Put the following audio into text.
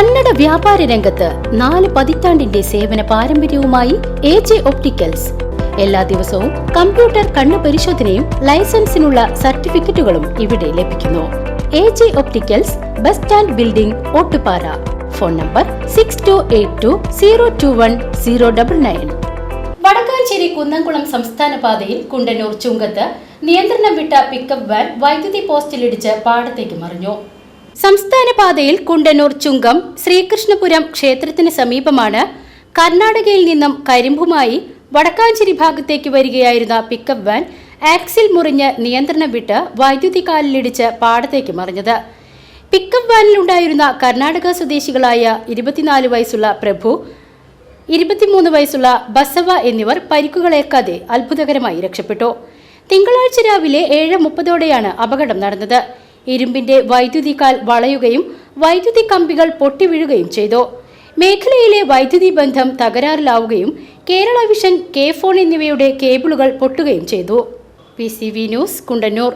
കന്നഡ വ്യാപാര രംഗത്ത് നാല് പതിറ്റാണ്ടിന്റെ സേവന പാരമ്പര്യവുമായി എ ജെ ഒപ്റ്റിക്കൽസ്. എല്ലാ ദിവസവും കമ്പ്യൂട്ടർ കണ്ണു പരിശോധനയും ലൈസൻസിനുള്ള സർട്ടിഫിക്കറ്റുകളും ഇവിടെ ലഭിക്കുന്നു. A J opticals bus stand building Ottupara. Phone number six two eight two zero two one zero double nine Vadakkanchery Kunnamkulam സംസ്ഥാന പാതയിൽ കുണ്ടന്നൂർ ചുങ്കത്ത് നിയന്ത്രണം വിട്ട പിക്കപ്പ് വാൻ വൈദ്യുതി പോസ്റ്റിലിടിച്ച് പാടത്തേക്ക് മറിഞ്ഞു. സംസ്ഥാന പാതയിൽ കുണ്ടന്നൂർ ചുങ്കം ശ്രീകൃഷ്ണപുരം ക്ഷേത്രത്തിന് സമീപമാണ് കർണാടകയിൽ നിന്നും കരിമ്പുമായി വടക്കാഞ്ചേരി ഭാഗത്തേക്ക് വരികയായിരുന്ന പിക്കപ്പ് വാൻ ആക്സിൽ മുറിഞ്ഞ് നിയന്ത്രണം വിട്ട് വൈദ്യുതി കാലിലിടിച്ച് പാടത്തേക്ക് മറിഞ്ഞത്. പിക്കപ്പ് വാനിലുണ്ടായിരുന്ന കർണാടക സ്വദേശികളായ ഇരുപത്തിനാല് വയസ്സുള്ള പ്രഭു ഇരുപത്തിമൂന്ന് വയസ്സുള്ള ബസവ എന്നിവർ പരിക്കുകളേക്കാതെ അത്ഭുതകരമായി രക്ഷപ്പെട്ടു. തിങ്കളാഴ്ച രാവിലെ ഏഴ് മുപ്പതോടെയാണ് അപകടം നടന്നത്. ഇരുമ്പിന്റെ വൈദ്യുതി കാൽ വളയുകയും വൈദ്യുതി കമ്പികൾ പൊട്ടിവീഴുകയും ചെയ്തു. മേഖലയിലെ വൈദ്യുതി ബന്ധം തകരാറിലാവുകയും കേരള വിഷൻ കെ ഫോൺ എന്നിവയുടെ കേബിളുകൾ പൊട്ടുകയും ചെയ്തു. P news Kundannoor.